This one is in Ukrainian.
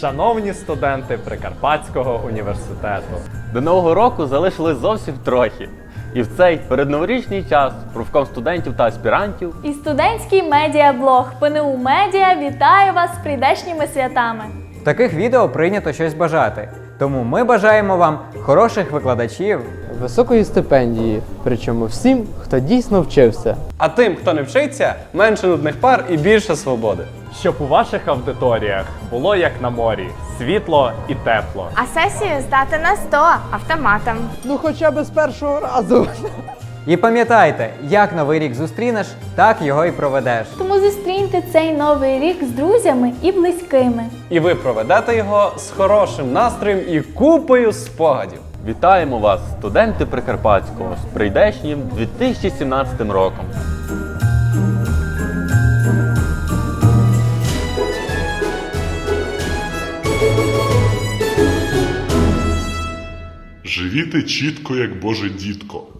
Шановні студенти Прикарпатського університету, До нового року залишилось зовсім трохи. І в цей передноворічний час профком студентів та аспірантів І студентський медіаблог ПНУ Медіа вітає вас з прийдешніми святами. В таких відео прийнято щось бажати. Тому ми бажаємо вам хороших викладачів, високої стипендії, причому всім, хто дійсно вчився. А тим, хто не вчиться, менше нудних пар і більше свободи. Щоб у ваших аудиторіях було як на морі, світло і тепло. А сесію здати на 100 автоматом. Ну хоча б з першого разу. І пам'ятайте, як новий рік зустрінеш, так його і проведеш. Тому зустріньте цей новий рік з друзями і близькими. І ви проведете його з хорошим настроєм і купою спогадів. вітаємо вас, студенти Прикарпатського, з прийдешнім 2017 роком. Живіте чітко, як Боже дітко.